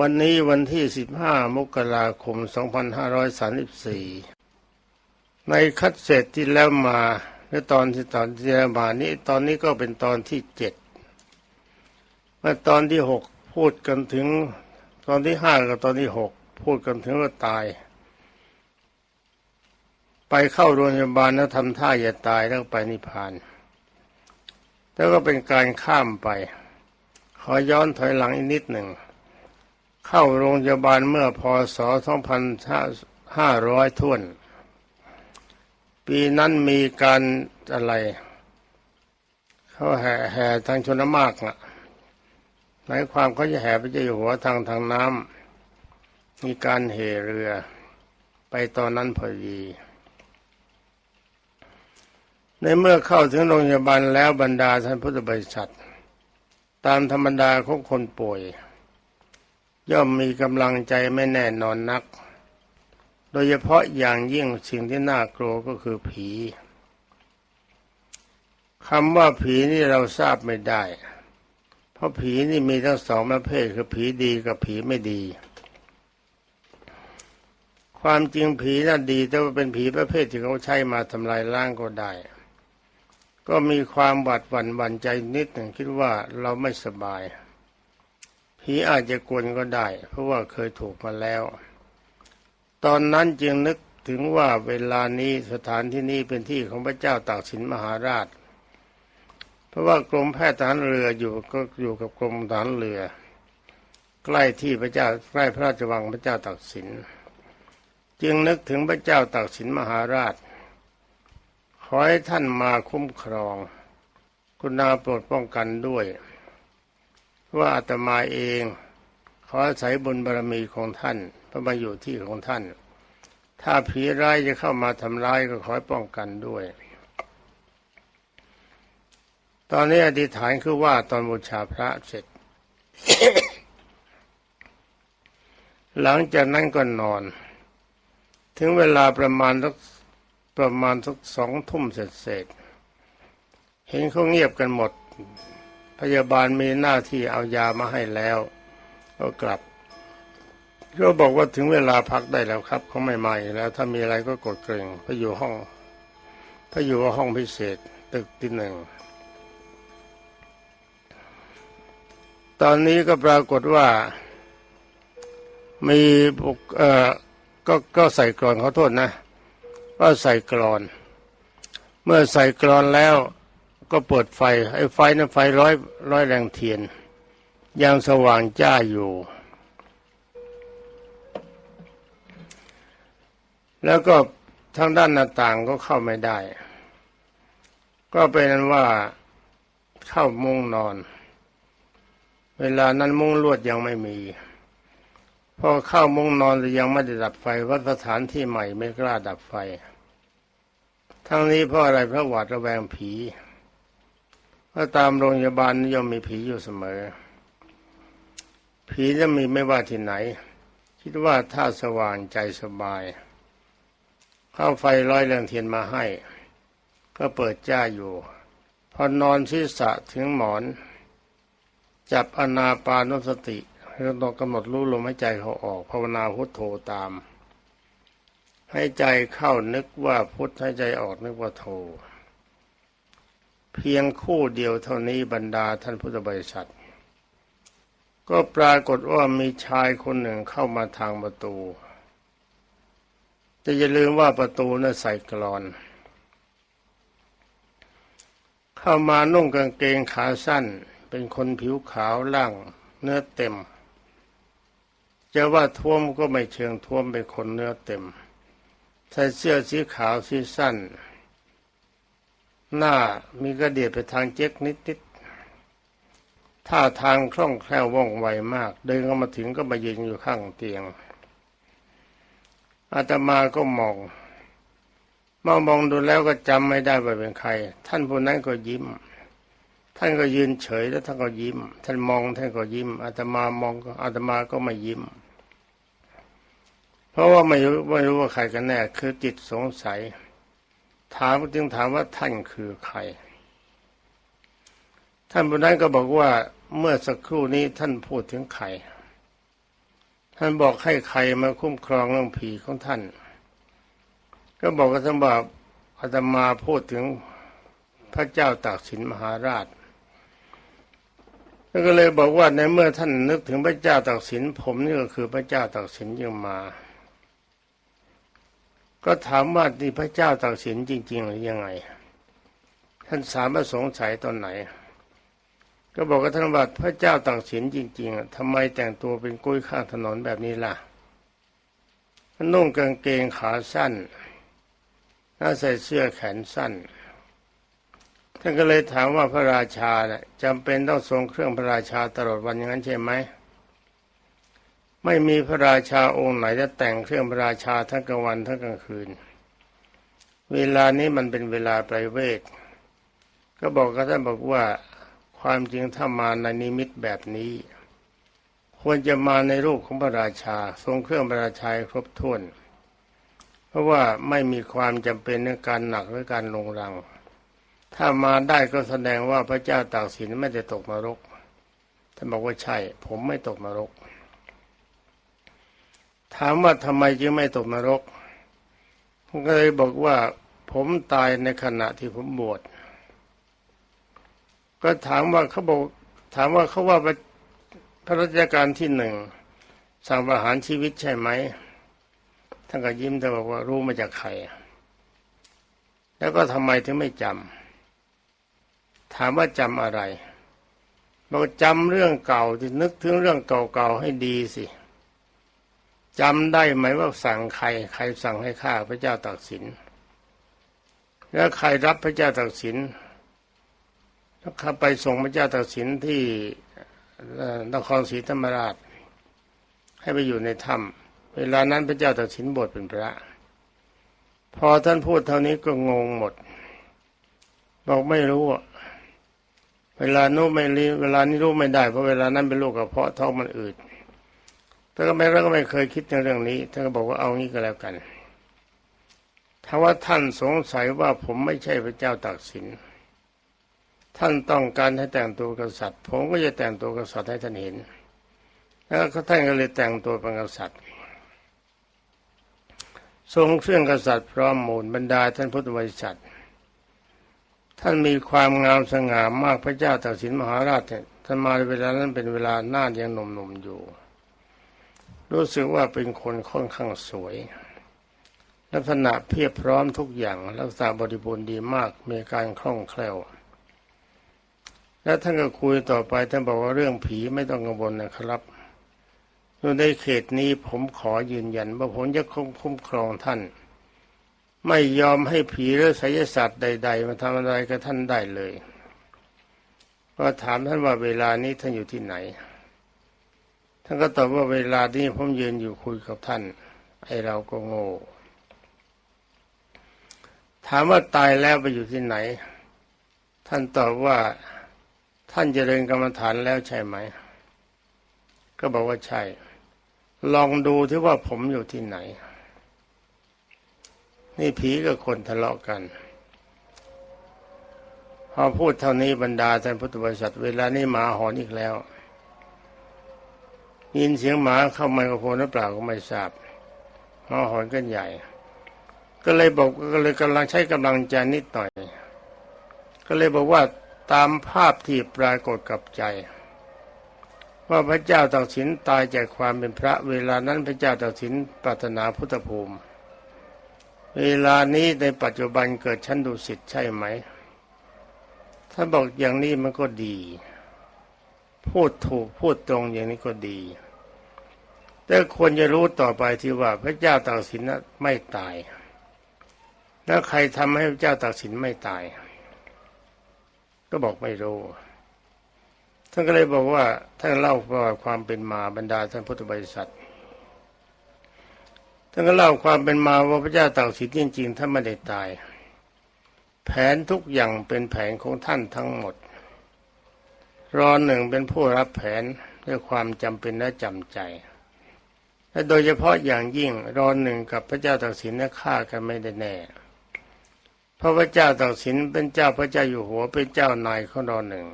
วันนี้วันที่ 15 มกราคม 2534 ในคัดเสร็จที่แล้วมาในตอนที่ตอนที่แล้วมานี้ตอนนี้ก็เป็นตอนที่เจ็ดเมื่อตอนที่หกพูดกันถึงตอนที่ห้ากับตอนที่หกพูดกันถึงว่าตาย ไปเข้าโรงพยาบาลแล้วทำท่าอย่าตายแล้วไปนิพพานแล้วก็เป็นการข้ามไป ขอย้อนถอยหลังอีกนิดหนึ่ง เข้าโรงพยาบาลเมื่อพศ2500ท่วน ปีนั้นมีการอะไร เขาแห่แห่ทางชนมากนะหมายความเขาจะแห่พระเจ้าอยู่หัวทางทางน้ำมีการเหเรือ ไปตอนนั้นพอดี ในเมื่อเข้าถึงโรงพยาบาลแล้วบรรดาท่านพุทธบริษัท ตามธรรมดาของคนป่วย ย่อมมีกำลังใจไม่แน่นอนนัก โดยเฉพาะอย่างยิ่งสิ่งที่น่ากลัวก็คือผีคำว่าผีนี่เราทราบไม่ได้ เพราะผีนี่มีทั้งสองประเภทคือผีดีกับผีไม่ดี ความจริงผีน่ะดี แต่ว่าเป็นผีประเภทที่เขาใช้มาทำลายล้างก็ได้ ก็มีความหวาดหวั่นหวั่นใจนิดหนึ่งคิดว่าเราไม่สบาย ผีอาจจะกวนก็ได้ เพราะว่าเคยถูกมาแล้ว ตอนนั้นจึงนึกถึงว่าเวลานี้สถานที่นี้เป็นที่ของพระเจ้าตากสินมหาราช เพราะว่ากรมแพทย์ทหารเรืออยู่ก็อยู่กับกรมทหารเรือ ใกล้ที่พระเจ้าใกล้พระราชวังพระเจ้าตากสิน จึงนึกถึงพระเจ้าตากสินมหาราช ขอให้ท่านมาคุ้มครอง คุณนาโปรดป้องกันด้วย ว่าอาตมาเองขออาศัยบุญบารมีของท่านพระมาอยู่ที่ของท่าน ถ้าผีร้ายจะเข้ามาทำร้ายก็ขอให้ป้องกันด้วย ตอนนี้อธิษฐานคือว่าตอนบูชาพระเสร็จ หลังจากนั้นก็นอน ถึงเวลาประมาณสักประมาณสักสองทุ่มเสร็จเสร็จเห็นเขาเงียบกันหมด พยาบาลมีหน้าที่เอายามาให้แล้ว ก็กลับก็บอกว่าถึงเวลาพักได้แล้วครับเขาไม่มาอีกแล้ว ถ้ามีอะไรก็กดเกรงไปอยู่ห้องไปอยู่ห้องพิเศษตึกที่หนึ่งตอนนี้ก็ปรากฏว่ามีบุกเอ่อก็ก็ใส่กรอนเขาโทษนะก็ใส่กรอน เมื่อใส่กรอนแล้ว ก็เปิดไฟไอ้ไฟนั้นไฟร้อยร้อยแรงเทียนยังสว่างจ้าอยู่ แล้วก็ทางด้านหน้าต่างก็เข้าไม่ได้ ก็เป็นนั้นว่าเข้ามุ้งนอน เวลานั้นมุ้งลวดยังไม่มี พอเข้ามุ้งนอนแต่ยังไม่ได้ดับไฟวัดสถานที่ใหม่ไม่กล้าดับไฟ ทั้งนี้เพราะอะไรเพราะหวาดระแวงผี เพราตามโรงพยาบาลย่อมมีผีอยู่เสมอ ผีจะมีไม่ว่าที่ไหน คิดว่าถ้าสว่างใจสบายเข้าไฟร้อยแรงเทียนมาให้ ก็เปิดจ้าอยู่ พอนอนศีรษะถึงหมอน จับอนาปานุสติเราต้องกำหนดรู้ลมหายใจเขาออกภาวนาพุทโธตามให้ใจเข้านึกว่าพุทให้ใจออกนึกว่าโธ เพียงคู่เดียวเท่านี้บรรดาท่านพุทธบริษัท ก็ปรากฏว่ามีชายคนหนึ่งเข้ามาทางประตู แต่อย่าลืมว่าประตูนั้นใส่กรอน เข้ามานุ่งกางเกงขาสั้น เป็นคนผิวขาวล่างเนื้อเต็ม จะว่าท้วมก็ไม่เชิงท้วมเป็นคนเนื้อเต็ม ใส่เสื้อสีขาวสีสั้น หน้ามีกระเดียดไปทางเจ๊กนิดๆท่าทางคล่องแคล่วว่องไวมาก เดินเข้ามาถึงก็มายืนอยู่ข้างเตียง อาตมาก็มองมองมองดูแล้วก็จำไม่ได้ว่าเป็นใคร ท่านผู้นั้นก็ยิ้ม ท่านก็ยืนเฉยแล้วท่านก็ยิ้ม ท่านมองท่านก็ยิ้มอาตมามองก็อาตมาก็ไม่ยิ้ม เพราะว่าไม่รู้ไม่รู้ว่าใครกันแน่คือจิตสงสัย ถามจึงถามว่าท่านคือใคร ท่านผู้นั้นก็บอกว่าเมื่อสักครู่นี้ท่านพูดถึงใคร ท่านบอกให้ใครมาคุ้มครองเรื่องผีของท่าน ก็บอกกับท่านว่าอาตมาพูดถึงพระเจ้าตากสินมหาราชแล้วก็เลยบอกว่าในเมื่อท่านนึกถึงพระเจ้าตากสินผมนี่ก็คือพระเจ้าตากสินยังมา ก็ถามว่านี่พระเจ้าตากสินจริง ๆ หรือยังไง ท่านสามารถสงสัยตอนไหน ก็บอกกับท่านว่าพระเจ้าตากสินจริงๆอะทำไมแต่งตัวเป็นกุ้ยข้างถนนแบบนี้ล่ะนุ่งกางเกงขาสั้นแล้วใส่เสื้อแขนสั้น ท่านก็เลยถามว่าพระราชาเนี่ยจำเป็นต้องทรงเครื่องพระราชาตลอดวันอย่างนั้นใช่ไหม ไม่มีพระราชาองค์ไหนจะแต่งเครื่องพระราชาทั้งกลางวันทั้งกลางคืน เวลานี้มันเป็นเวลาไพรเวทก็บอกกับท่านบอกว่าความจริงถ้ามาในนิมิตแบบนี้ ควรจะมาในรูปของพระราชา ทรงเครื่องพระราชาครบถ้วน เพราะว่าไม่มีความจำเป็นในการหนักหรือการลงรัง ถ้ามาได้ก็แสดงว่าพระเจ้าตากสินไม่ได้ตกนรกท่านบอกว่าใช่ ผมไม่ตกนรก ถามว่าทำไมจึงไม่ตกนรกผมก็เลยบอกว่าผมตายในขณะที่ผมบวชก็ถามว่าเขาบอกถามว่าเขาว่าพระพระราชการที่หนึ่งสั่งประหารชีวิตใช่ไหมท่านก็ยิ้มแต่บอกว่ารู้มาจากใคร แล้วก็ทำไมถึงไม่จำถามว่าจำอะไรบอกจำเรื่องเก่าที่นึกถึงเรื่องเก่าๆให้ดีสิ จำได้ไหมว่าสั่งใคร ใครสั่งให้ฆ่าพระเจ้าตากสิน แล้วใครรับพระเจ้าตากสินแล้วข้าไปส่งพระเจ้าตากสินที่นครศรีธรรมราช ให้ไปอยู่ในถ้ำเวลานั้นพระเจ้าตากสินบวชเป็นพระ พอท่านพูดเท่านี้ก็งงหมด บอกไม่รู้อะเวลานู้ไม่รีเวลานี้รู้ไม่ได้เพราะเวลานั้นเป็นโรคกระเพาะท้องมันอืด แต่ก็ไม่แล้วก็ไม่เคยคิดในเรื่องนี้ท่านก็บอกว่าเอางี้ก็แล้วกัน ถ้าว่าท่านสงสัยว่าผมไม่ใช่พระเจ้าตากสิน ท่านต้องการให้แต่งตัวกษัตริย์ ผมก็จะแต่งตัวกษัตริย์ให้ท่านเห็น แล้วก็ท่านก็เลยแต่งตัวเป็นกษัตริย์ ทรงเครื่องกษัตริย์พร้อมมูลบรรดาท่านพุทธบริษัทท่านมีความงามสง่ามากพระเจ้าตากสินมหาราชท่านมาในเวลานั้นเป็นเวลาหน้ายังหนุ่มๆอยู่ รู้สึกว่าเป็นคนค่อนข้างสวย ลักษณะเพียบพร้อมทุกอย่างลักษณะบริบูรณ์ดีมากมีการคล่องแคล่ว แล้วท่านก็คุยต่อไปท่านบอกว่าเรื่องผีไม่ต้องกังวลนะครับอยู่ในเขตนี้ผมขอยืนยันว่าผมจะคุ้มครองท่าน ไม่ยอมให้ผีหรือไสยศาสตร์ใด ๆ มาทำอะไรกับท่านได้เลย ก็ถามท่านว่าเวลานี้ท่านอยู่ที่ไหน ท่านก็ตอบว่าเวลานี้ผมยืนอยู่คุยกับท่าน ไอเราก็โง่ถามว่าตายแล้วไปอยู่ที่ไหน ท่านตอบว่าท่านเจริญกรรมฐานแล้วใช่ไหม ก็บอกว่าใช่ ลองดูที่ว่าผมอยู่ที่ไหน นี่ผีกับคนทะเลาะกัน พอพูดเท่านี้บรรดาท่านพุทธบริษัท เวลานี้หมาหอนอีกแล้ว ยินเสียงหมาเข้าไมโครโฟนหรือเปล่าก็ไม่ทราบหมาหอนกันใหญ่ ก็เลยบอกก็เลยกำลังใช้กำลังใจนิดหน่อย ก็เลยบอกว่าตามภาพที่ปรากฏกับใจ ว่าพระเจ้าตากสินตายจากความเป็นพระ เวลานั้นพระเจ้าตากสินปรารถนาพุทธภูมิ เวลานี้ในปัจจุบันเกิดชั้นดุสิตใช่ไหม ถ้าบอกอย่างนี้มันก็ดี พูดถูกพูดตรงอย่างนี้ก็ดี แต่ควรจะรู้ต่อไปที่ว่าพระเจ้าตากสินนั้นไม่ตายแล้วใครทำให้พระเจ้าตากสินไม่ตาย ก็บอกไม่รู้ท่านก็เลยบอกว่าท่านเล่าประวัติความเป็นมาบรรดาท่านพุทธบริษัทท่านก็เล่าความเป็นมาว่าพระเจ้าตากสินจริงๆท่านไม่ได้ตาย แผนทุกอย่างเป็นแผนของท่านทั้งหมด รอหนึ่งเป็นผู้รับแผนด้วยความจำเป็นและจำใจ และโดยเฉพาะอย่างยิ่งรอนหนึ่งกับพระเจ้าตากสินเนี่ยฆ่ากันไม่ได้แน่เพราะพระเจ้าตากสินเป็นเจ้าพระเจ้าอยู่หัวเป็นเจ้านายของรอนหนึ่ง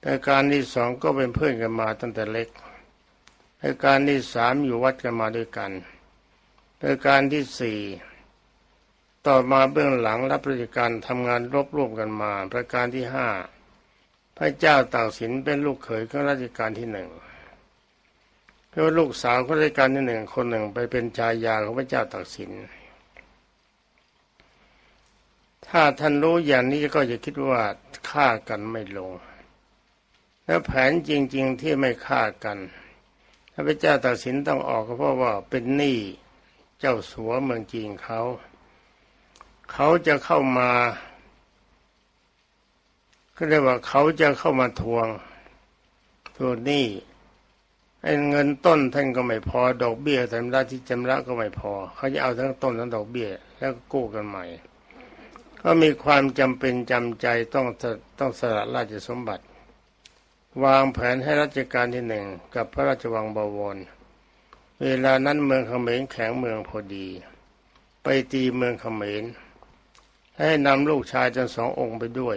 แต่การที่สองก็เป็นเพื่อนกันมาตั้งแต่เล็กประการที่สามอยู่วัดกันมาด้วยกันประการที่สี่ต่อมาเบื้องหลังรับราชการทำงานรบรวมกันมา ประการที่ห้าพระเจ้าตากสินเป็นลูกเขยของราชการที่หนึ่ง เพราะลูกสาวของราชการที่หนึ่งคนหนึ่งไปเป็นชายาของพระเจ้าตากสิน ถ้าท่านรู้อย่างนี้ก็จะคิดว่าฆ่ากันไม่ลง และแผนจริง ๆที่ไม่ฆ่ากันพระเจ้าตากสินต้องออกก็เพราะว่าเป็นหนี้เจ้าสัวเมืองจีนเขาเขาจะเข้ามาก็เรียกว่าเขาจะเข้ามาทวงทวงหนี้ ไอ้เงินต้นท่านก็ไม่พอ ดอกเบี้ยชำระที่ชำระก็ไม่พอ เขาจะเอาทั้งต้นทั้งดอกเบี้ย แล้วก็กู้กันใหม่ ก็มีความจำเป็นจำใจต้องต้องสละราชสมบัติ วางแผนให้รัชกาลที่หนึ่งกับพระราชวังบวร เวลานั้นเมืองเขมรแข็งเมืองพอดี ไปตีเมืองเขมรให้นำลูกชายทั้งสององค์ไปด้วย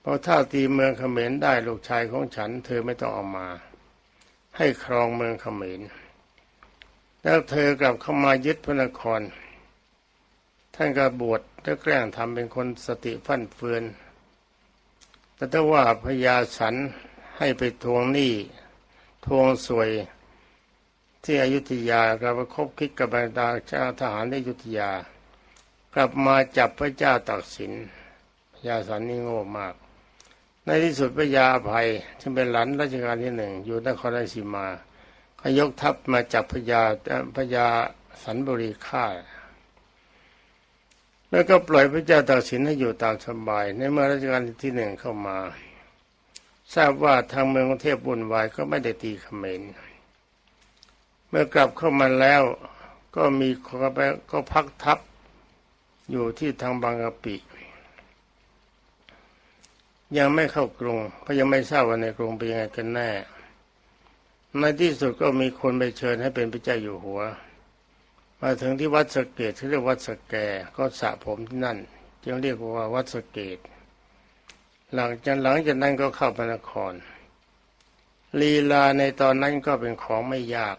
เพราะถ้าตีเมืองเขมรได้ลูกชายของฉัน เธอไม่ต้องเอามา ให้ครองเมืองเขมร แล้วเธอกลับเข้ามายึดพระนคร ท่านก็บวชแล้วแกล้งทำเป็นคนสติฟั่นเฟือน แต่ถ้าว่าพญาสันให้ไปทวงหนี้ทวงสวยที่อยุธยากลับคบคิดกับบรรดาเจ้าทหารในอยุธยา กลับมาจับพระเจ้าตากสินพญาสันนี่โง่มาก ในที่สุดพระยาภัยซึ่งเป็นหลานรัชกาลที่หนึ่งอยู่นครราชสีมาเขยกทัพมาจับพญาพญาสันบุรีฆ่า แล้วก็ปล่อยพระเจ้าตากสินให้อยู่ตามสบาย ในเมื่อรัชกาลที่หนึ่งเข้ามา ทราบว่าทางเมืองกรุงเทพบุญวายก็ไม่ได้ตีเขมรเมื่อกลับเข้ามาแล้วก็มีก็พักทัพอยู่ที่ทางบางกะปิ ยังไม่เข้ากรุงเพราะยังไม่ทราบว่าในกรุงเป็นยังไงกันแน่ ในที่สุดก็มีคนไปเชิญให้เป็นพระเจ้าอยู่หัว มาถึงที่วัดสเกตที่เรียกวัดสแกก็สระผมที่นั่นจึงเรียกว่าวัดสเกต หลังจากหลังจากนั้นก็เข้าพระนคร ลีลาในตอนนั้นก็เป็นของไม่ยาก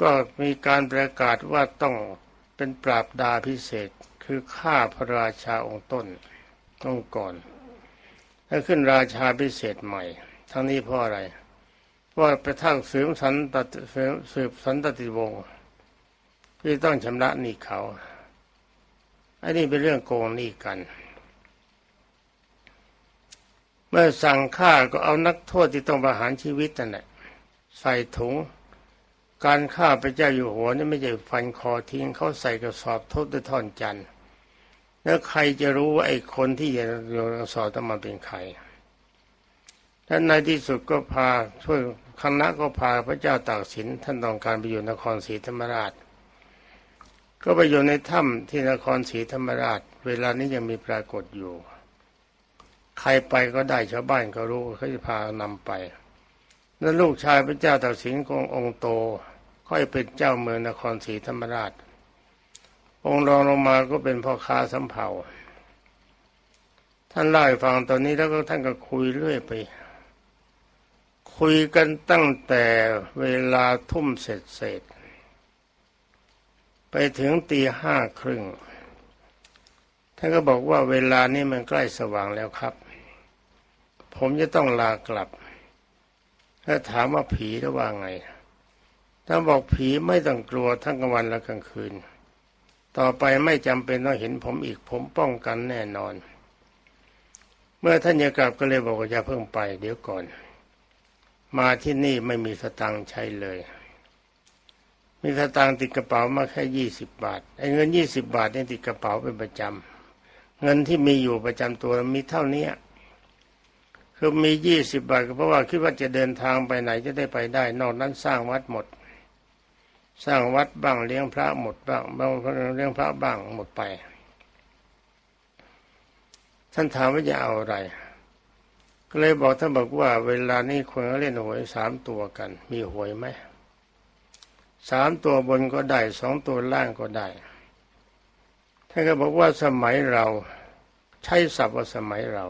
ก็มีการประกาศว่าต้องเป็นปราบดาพิเศษคือฆ่าพระราชาองค์ต้น ต้องก่อนแล้วขึ้นราชาพิเศษใหม่ ทั้งนี้เพราะอะไรว่าประทังสืบสันตติสืบสันตติวงศ์ที่ต้องชำระหนี้เขาอันนี้เป็นเรื่องโกงหนี้กัน เมื่อสั่งฆ่าก็เอานักโทษที่ต้องประหารชีวิตนั่นแหละใส่ถุง การฆ่าพระเจ้าอยู่หัวนี่ไม่ใช่ฟันคอทิ้งเขาใส่กระสอบทุบด้วยท่อนจันทร์ แล้วใครจะรู้ว่าไอ้คนที่อยู่ในกระสอตมาเป็นใครและในที่สุดก็พาช่วยคณะก็พาพระเจ้าตากสินท่านต้องการไปอยู่นครศรีธรรมราช ก็ไปอยู่ในถ้ำที่นครศรีธรรมราช เวลานี้ยังมีปรากฏอยู่ ใครไปก็ได้ชาวบ้านก็รู้เขาจะพานำไปแล้วลูกชายพระเจ้าตากสินขององค์โต ค่อยเป็นเจ้าเมืองนครศรีธรรมราช องค์รองลงมาก็เป็นพ่อค้าสำเภาท่านเล่าให้ฟังตอนนี้แล้วก็ท่านก็คุยเรื่อยไป คุยกันตั้งแต่เวลาทุ่มเสร็จเสร็จไปถึงตีห้าครึ่งท่านก็บอกว่าเวลานี้มันใกล้สว่างแล้วครับ ผมจะต้องลากลับถ้าถามว่าผีหรือว่าไงถ้านบอกผีไม่ต้องกลัวทั้งกลางวันและกลางคืน ต่อไปไม่จำเป็นต้องเห็นผมอีกผมป้องกันแน่นอน เมื่อท่านจะกลับก็เลยบอกว่าอย่าเพิ่งไป เดี๋ยวก่อน มาที่นี่ไม่มีสตังค์ใช้เลย มีสตังค์ติดกระเป๋ามาแค่ยี่สิบบาทไอ้เงินยี่สิบบาทนี่ติดกระเป๋าเป็นประจำเงินที่มีอยู่ประจำตัวมีเท่านี้คือมียี่สิบบาทก็เพราะว่าคิดว่าจะเดินทางไปไหนจะได้ไปได้ นอกนั้นสร้างวัดหมด สร้างวัดบ้างเลี้ยงพระหมดบ้างบางเลี้ยงพระบ้างหมดไป ท่านถามว่าจะเอาอะไร ก็เลยบอกท่านบอกว่า เวลานี้คนเขาเล่นหวยสามตัวกัน มีหวยไหมสามตัวบนก็ได้สองตัวล่างก็ได้ ท่านก็บอกว่าสมัยเราใช้ศัพท์ว่าสมัยเรา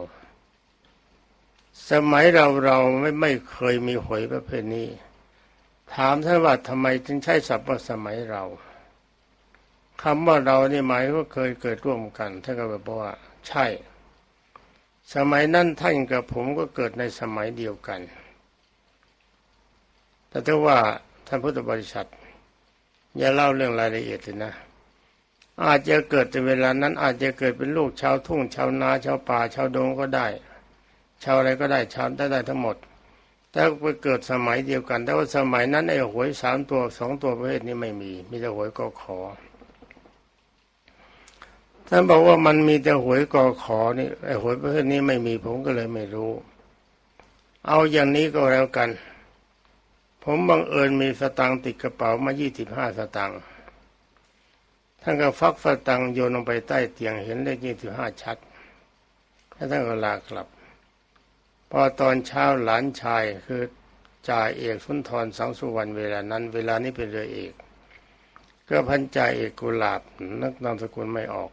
สมัยเราเราไม่ไม่เคยมีหวยประเภทนี้ ถามท่านว่าทำไมจึงใช้ศัพท์ว่าสมัยเราคำว่าเรานี่หมายว่าเคยเกิดร่วมกันท่านก็บอกว่า ใช่ สมัยนั้นท่านกับผมก็เกิดในสมัยเดียวกัน แต่ถ้าว่าท่านพุทธบริษัทอย่าเล่าเรื่องรายละเอียดเลยนะ อาจจะเกิดในเวลานั้น อาจจะเกิดเป็นลูกชาวทุ่งชาวนาชาวป่าชาวดงก็ได้ ชาวอะไรก็ได้ชาวได้ได้ทั้งหมด แต่ไปเกิดสมัยเดียวกัน แต่ว่าสมัยนั้นไอ้หวยสามตัวสองตัวประเภทนี้ไม่มี มีแต่หวยกอขอท่านบอกว่ามันมีแต่หวยกอขอนี่ไอ้หวยประเภทนี้ไม่มีผมก็เลยไม่รู้ เอาอย่างนี้ก็แล้วกัน ผมบังเอิญมีสตังติดกระเป๋ามายี่สิบห้าสตังท่านก็ฟักสตังโยนลงไปใต้เตียงเห็นเลขยี่สิบห้าชัดแล้วท่านก็ลากลับ พอตอนเช้าหลานชายคือจ่าเอกสุนทรสังสุวรรณเวลานั้น เวลานี้เป็นเรือเอกก็พันจ่าเอกกุหลาบนักนามสกุลไม่ออก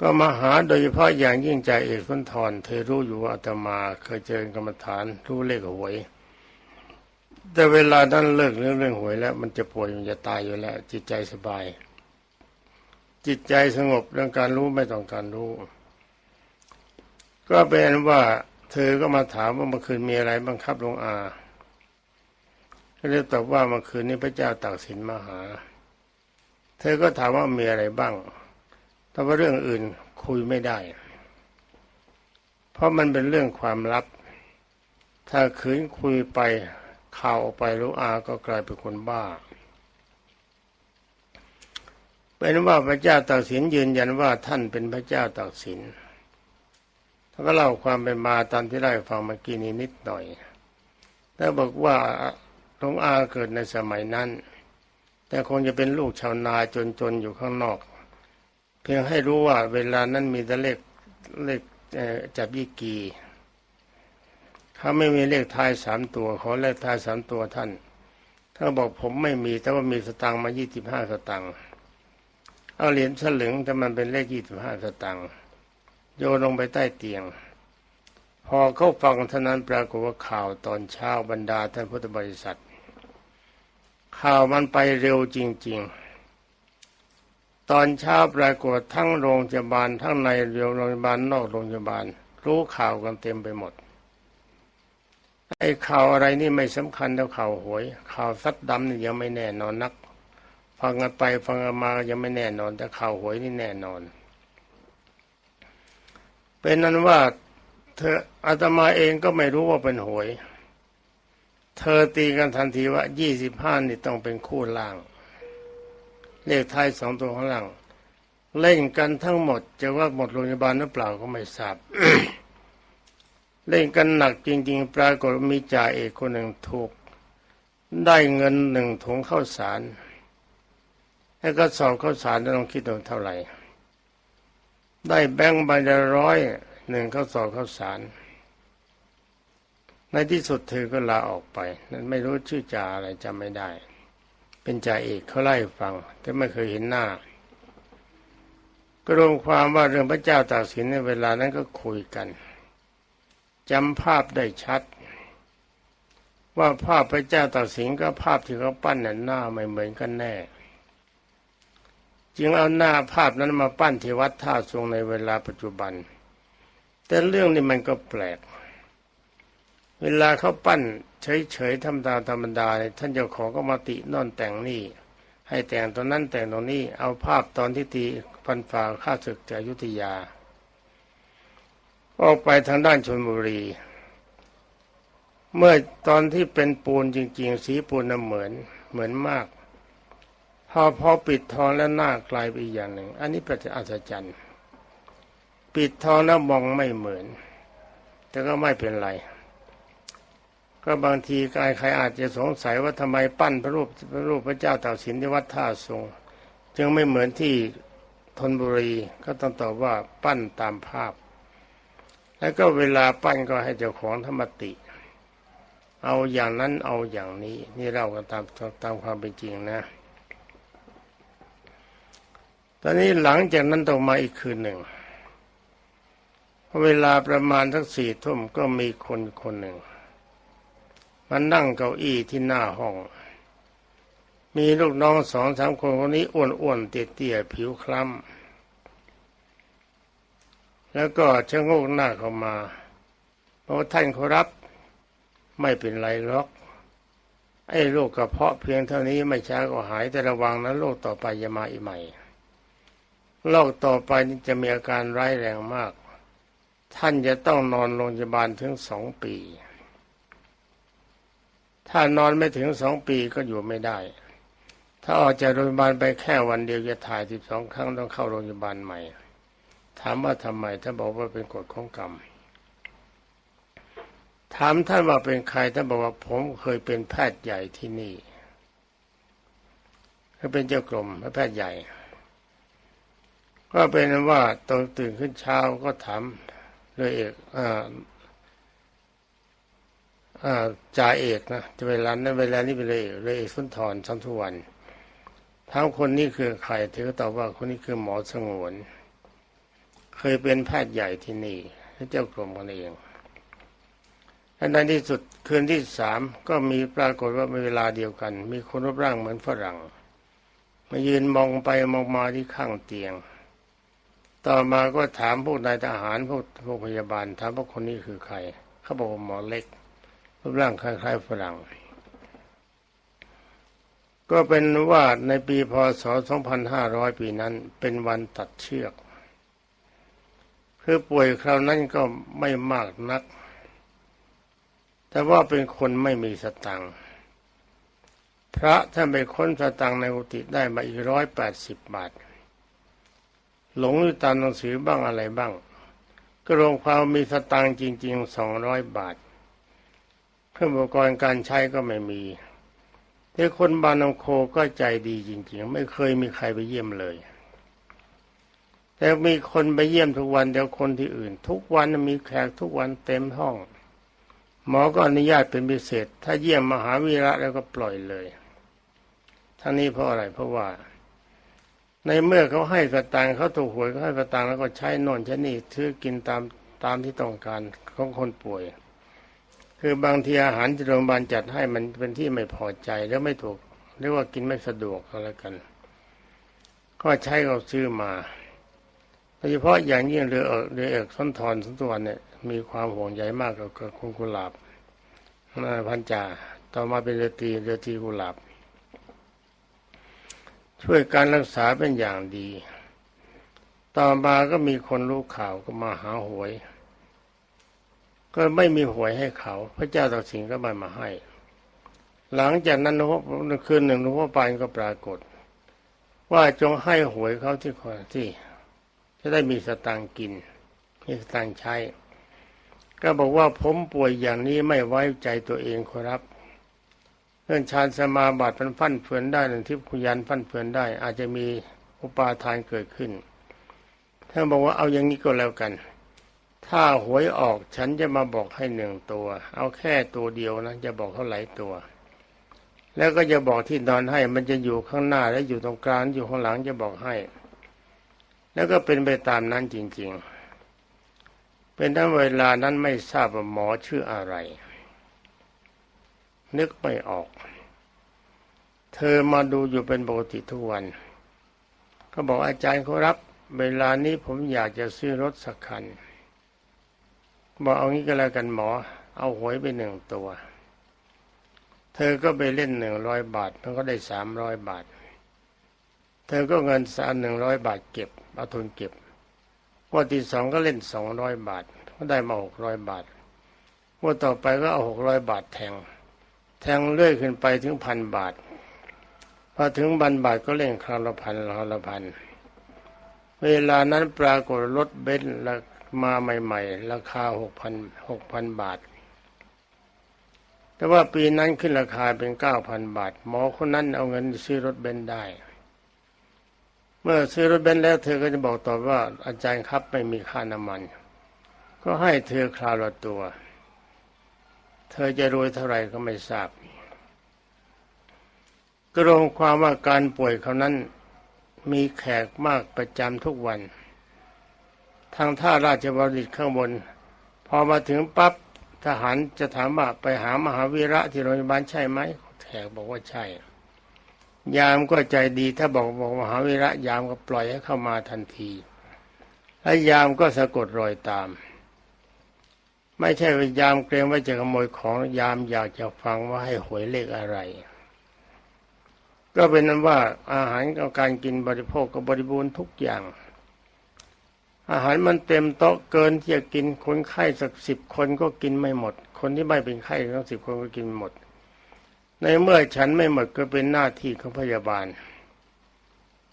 ก็มาหาโดยเฉพาะอย่างยิ่งจ่าเอกสุนทรเธอรู้อยู่ว่าอาตมาเคยเจอกรรมฐานรู้เลขหวยแต่เวลานั้นเลิกเรื่องเรื่องหวยแล้ว มันจะป่วยมันจะตายอยู่แล้ว จิตใจสบาย จิตใจสงบเรื่องการรู้ไม่ต้องการรู้ ก็เป็นว่าเธอก็มาถามว่าเมื่อคืนมีอะไรบังคับหลวงอาก็เลยตอบว่าเมื่อคืนนี้พระเจ้าตากสินมาหา เธอก็ถามว่ามีอะไรบ้าง แต่ว่าเรื่องอื่นคุยไม่ได้ เพราะมันเป็นเรื่องความลับ ถ้าคืนคุยไปข่าวออกไปหลวงอาก็กลายเป็นคนบ้าเป็นว่าพระเจ้าตากสินยืนยันว่าท่านเป็นพระเจ้าตากสิน ท่านก็เล่าความเป็นมาตามที่ได้ฟังเมื่อกี้นี้นิดหน่อยแล้วบอกว่าหลวงอาเกิดในสมัยนั้น แต่คงจะเป็นลูกชาวนาจนๆอยู่ข้างนอก เพียงให้รู้ว่าเวลานั้นมีแต่เลขเลขจับยี่กีเขาไม่มีเลขท้ายสามตัวขอเลขท้ายสามตัวท่านท่าบอกผมไม่มีแต่ว่ามีสตังค์มายี่สิบห้าสตังค์เอาเหรียญสลึงแต่มันเป็นเลขยี่สิบห้าสตังค์ โยนลงไปใต้เตียง พอเขาฟังเท่านั้นปรากฏว่าข่าวตอนเช้าบรรดาท่านพุทธบริษัท ข่าวมันไปเร็วจริง ๆ ตอนเช้าปรากฏทั้งโรงพยาบาลทั้งในโรงพยาบาลนอกโรงพยาบาล รู้ข่าวกันเต็มไปหมดไอ้ข่าวอะไรนี่ไม่สำคัญเท่าข่าวหวย ข่าวซัดดำนี่ยังไม่แน่นอนนัก ฟังกันไปฟังกันมายังไม่แน่นอน แต่ข่าวหวยนี่แน่นอน เป็นนั้นว่าเธออาตมาเองก็ไม่รู้ว่าเป็นหวย เธอตีกันทันทีว่ายี่สิบห้านี่ต้องเป็นคู่ล่าง เลขท้ายสองตัวข้างล่าง เล่นกันทั้งหมด จะว่าหมดโรงพยาบาลหรือเปล่าก็ไม่ทราบ เล่นกันหนักจริง ๆ ปรากฏมีจ่าเอกคนหนึ่งถูก ได้เงินหนึ่งถุงข้าวสาร แล้วก็สอบข้าวสารต้องคิดดูเท่าไหร่ ได้แบงค์ใบละร้อยหนึ่งข้าวสอบข้าวสาร ในที่สุดเธอก็ลาออกไป นั้นไม่รู้ชื่อจ่าอะไรจำไม่ได้ เป็นจ่าเอกเขาไล่ฟัง แต่ไม่เคยเห็นหน้า ก็รวมความว่าเรื่องพระเจ้าตากสินในเวลานั้นก็คุยกันจำภาพได้ชัด ว่าภาพพระเจ้าตากสินกับภาพที่เขาปั้นน่ะหน้าไม่เหมือนกันแน่ จึงเอาหน้าภาพนั้นมาปั้นที่วัดท่าทรงในเวลาปัจจุบัน แต่เรื่องนี้มันก็แปลก เวลาเขาปั้นเฉยๆธรรมดาธรรมดาท่านเจ้าของก็มาตินอนแต่งนี่ ให้แต่งตอนนั้นแต่งตรงนี้เอาภาพตอนที่ตีพันฝ่าข้าศึกจากยุทธยา ออกไปทางด้านชนบุรี เมื่อตอนที่เป็นปูนจริง ๆ สีปูนน่ะเหมือนเหมือนมาก พอพอปิดทองแล้วหน้ากลายไปอีกอย่างหนึ่ง อันนี้เป็นอัศจรรย์ ปิดทองแล้วมองไม่เหมือน แต่ก็ไม่เป็นไร ก็บางทีกายใครอาจจะสงสัยว่าทำไมปั้นพระรูปพระรูปพระเจ้าตากสินที่วัดท่าทรงจึงไม่เหมือนที่ธนบุรีก็ต้องตอบว่าปั้นตามภาพ แล้วก็เวลาปั้นก็ให้เจ้าของธรรมติ เอาอย่างนั้นเอาอย่างนี้ นี่เรากันตามตามความเป็นจริงนะ ตอนนี้หลังจากนั้นต่อมาอีกคืนหนึ่ง เวลาประมาณทักสี่ทุ่มก็มีคนคนหนึ่งมันนั่งเก้าอี้ที่หน้าห้อง มีลูกน้องสองสามคนคนนี้อ้วนๆเตี้ยๆผิวคล้ำแล้วก็ชะโงกหน้าเข้ามาบอกว่าท่านขอรับ ไม่เป็นไรหรอกไอ้โรคกระเพาะเพียงเท่านี้ไม่ช้าก็หายแต่ระวังนะโรคต่อไปจะมาอีกใหม่ โรคต่อไปนี่จะมีอาการร้ายแรงมาก ท่านจะต้องนอนโรงพยาบาลถึงสองปี ถ้านอนไม่ถึงสองปีก็อยู่ไม่ได้ ถ้าออกจากโรงพยาบาลไปแค่วันเดียวจะถ่ายสิบสองครั้งต้องเข้าโรงพยาบาลใหม่ ถามว่าทำไมท่านบอกว่าเป็นกฎของกรรม ถามท่านว่าเป็นใครท่านบอกว่าผมเคยเป็นแพทย์ใหญ่ที่นี่ก็เป็นเจ้ากรมและแพทย์ใหญ่ ก็เป็นว่าตอนตื่นขึ้นเช้าก็ถามเลยเอกอ่าอ่าจ่าเอกนะจะเวลานั้นเวลานี้เป็นเลยเอกเลยเอกสุนทรสัมทุวันถามคนนี้คือใครเธอก็ตอบว่าคนนี้คือหมอสงวน เคยเป็นแพทย์ใหญ่ที่นี่และเจ้ากรมกันเองและในที่สุดคืนที่สามก็มีปรากฏว่าเวลาเดียวกัน มีคนรูปร่างเหมือนฝรั่ง มายืนมองไปมองมาที่ข้างเตียง ต่อมาก็ถามพวกนายทหารพวกพวกพยาบาลถามว่าคนนี้คือใคร เขาบอกว่าหมอเล็กรูปร่างคล้ายๆฝรั่ง ก็เป็นว่าในปีพศ 2500 ปีนั้น เป็นวันตัดเชือก คือป่วยคราวนั้นก็ไม่มากนัก แต่ว่าเป็นคนไม่มีสตังค์พระท่านไปค้นสตังค์ในกุฏิได้มาอีกร้อยแปดสิบบาท หลงอยู่ตามหนังสือบ้างอะไรบ้าง ก็รวมความมีสตังค์จริงๆสองร้อยบาทเครื่องอุปกรณ์การใช้ก็ไม่มีแต่คนบานองโคก็ใจดีจริงๆ ไม่เคยมีใครไปเยี่ยมเลย แต่มีคนไปเยี่ยมทุกวันเดียวคนที่อื่น ทุกวันมีแขกทุกวันเต็มห้อง หมอก็อนุญาตเป็นพิเศษ ถ้าเยี่ยมมหาวีระแล้วก็ปล่อยเลยทั้งนี้เพราะอะไรเพราะว่า ในเมื่อเขาให้กระตังเขาถูกหวยเขาให้กระตังแล้วก็ใช้นอนใช้นี่ซื้อกินตามตามที่ต้องการของคนป่วย คือบางทีอาหารที่โรงพยาบาลจัดให้มันเป็นที่ไม่พอใจแล้วไม่ถูกเรียกว่ากินไม่สะดวกอะไรกัน ก็ใช้เขาซื้อมาโดยเฉพาะอย่างยิ่งเรือเอกเรือเอกส้นทอนสุนทรเนี่ยมีความห่วงใยมากกับคุณกุหลาบพันจ่าต่อมาเป็นเรือตีเรือตีกุหลาบ ช่วยการรักษาเป็นอย่างดี ต่อมาก็มีคนรู้ข่าวก็มาหาหวย ก็ไม่มีหวยให้เขา พระเจ้าตากสินก็ไม่มาให้ หลังจากนั้นคืนหนึ่งหลวงพ่อปานก็ปรากฏ ว่าจงให้หวยเขาที่คนที่จะได้มีสตางค์กินมีสตางค์ใช้ ก็บอกว่าผมป่วยอย่างนี้ไม่ไว้ใจตัวเองครับ เรื่องฌานสมาบัติมันฟั่นเฟือนได้หนึ่งทิพคุยันฟั่นเฟือนได้ อาจจะมีอุปาทานเกิดขึ้นท่านบอกว่าเอาอย่างนี้ก็แล้วกัน ถ้าหวยออกฉันจะมาบอกให้หนึ่งตัว เอาแค่ตัวเดียวนะจะบอกเท่าไหร่ตัว แล้วก็จะบอกที่นอนให้ มันจะอยู่ข้างหน้าและอยู่ตรงกลางอยู่ข้างหลังจะบอกให้ แล้วก็เป็นไปตามนั้นจริง ๆ เป็นทั้งเวลานั้นไม่ทราบว่าหมอชื่ออะไร นึกไม่ออก เธอมาดูอยู่เป็นปกติทุกวัน ก็บอกอาจารย์เขารับ เวลานี้ผมอยากจะซื้อรถสักคัน บอกเอางี้ก็แล้วกันหมอ เอาหวยไปหนึ่งตัว เธอก็ไปเล่นหนึ่งร้อยบาทมันก็ได้สามร้อยบาท เธอก็เงินสามหนึ่งร้อยบาทเก็บเอาทุนเก็บวันที่สองก็เล่นสองร้อยบาท ก็ได้มาหกร้อยบาทวันต่อไปก็เอาหกร้อยบาทแทง แทงเลื่อยขึ้นไปถึงพันบาท พอถึงพันบาทก็เล่นคราวละพันคราวละพัน เวลานั้นปรากฏรถเบนซ์มาใหม่ ๆ ราคาหกพันหกพันบาท แต่ว่าปีนั้นขึ้นราคาเป็นเก้าพันบาท หมอคนนั้นเอาเงินซื้อรถเบนซ์ได้ เมื่อซื้อรถเบนซ์แล้วเธอก็จะบอกต่อว่าอาจารย์ครับไม่มีค่าน้ำมัน ก็ให้เธอคราวละตัว เธอจะรวยเท่าไหร่ก็ไม่ทราบก็รวมความว่าการป่วยเขานั้นมีแขกมากประจำทุกวัน ทางท่าราชบริตข้างบน พอมาถึงปั๊บทหารจะถามว่าไปหามหาวีระที่โรงพยาบาลใช่ไหมแขกบอกว่าใช่ ยามก็ใจดีถ้าบอกบอกมหาวีระยามก็ปล่อยให้เข้ามาทันทีและยามก็สะกดรอยตาม ไม่ใช่ว่ายามเกรงว่าจะขโมยของยามอยากจะฟังว่าให้หวยเลขอะไร ก็เป็นนั้นว่าอาหารกับการกินบริโภคก็บริบูรณ์ทุกอย่าง อาหารมันเต็มโต๊ะเกินที่จะกินคนไข้สักสิบคนก็กินไม่หมด คนที่ไม่เป็นไข้ทั้งสิบคนก็กินหมด ในเมื่อฉันไม่หมดก็เป็นหน้าที่ของพยาบาล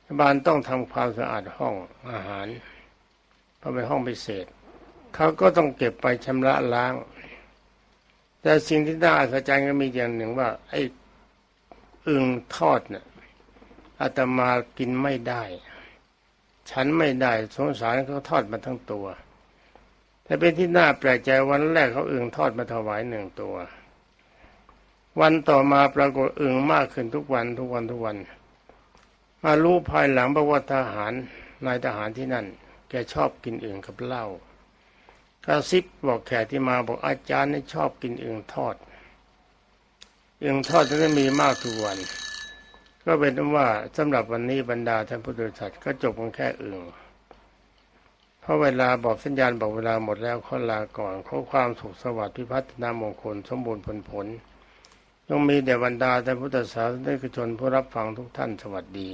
พยาบาลต้องทำความสะอาดห้องอาหารเพราะเป็นห้องพิเศษ เขาก็ต้องเก็บไปชำระล้าง แต่สิ่งที่น่าอัศจรรย์ก็มีอย่างหนึ่งว่า ไอ้อึ่งทอดเนี่ยอาตมากินไม่ได้ ฉันไม่ได้สงสารเขาทอดมาทั้งตัว แต่เป็นที่น่าแปลกใจวันแรกเขาอึ่งทอดมาถวายหนึ่งตัว วันต่อมาปรากฏอึ่งมากขึ้นทุกวันทุกวันทุกวัน มารู้ภายหลังบอกว่าทหารนายทหารที่นั่น แกชอบกินอึ่งกับเหล้า กระซิบบอกแขกที่มาบอกอาจารย์นี่ชอบกินอึ่งทอดอึ่งทอดจะได้มีมากทุกวัน ก็เป็นว่าสำหรับวันนี้บรรดาท่านผู้โดูสัตว์ก็จบกันแค่อึ่งเพราะเวลาบอกสัญญาณบอกเวลาหมดแล้วขอลาก่อนขอความสุขสวัสดิ์พิพัฒนามงคลสมบูรณ์ผลผลต้งมีแด่บรรดาท่านพุทธศาสนิกชนผู้รับฟังทุกท่านสวัสดี